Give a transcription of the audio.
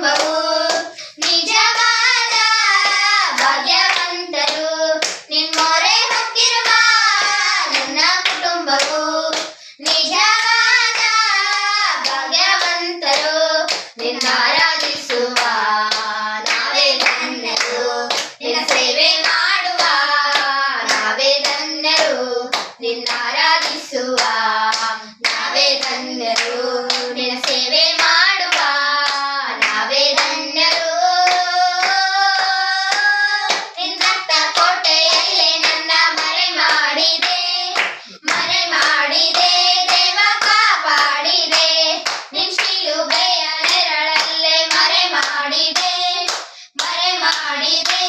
ಕುಟುಂಬವು ನಿಜವಾದ ಭಾಗ್ಯವಂತರು. ನಿಮ್ಮೊರೆ ಹೊಕ್ಕಿರುವ ಕುಟುಂಬವು ನಿಜವಾದ ಭಾಗ್ಯವಂತರು. ನಿನ್ನಾರಾಧಿಸುವ ನಾವೇ ತನ್ನರು ನಿನ್ನ ಸೇವೆ ಮಾಡುವ ನಾವೇ ಧನ್ಯರು. ನಿನ್ನಾರಾಧಿಸುವ ಮಾಡಿದೆ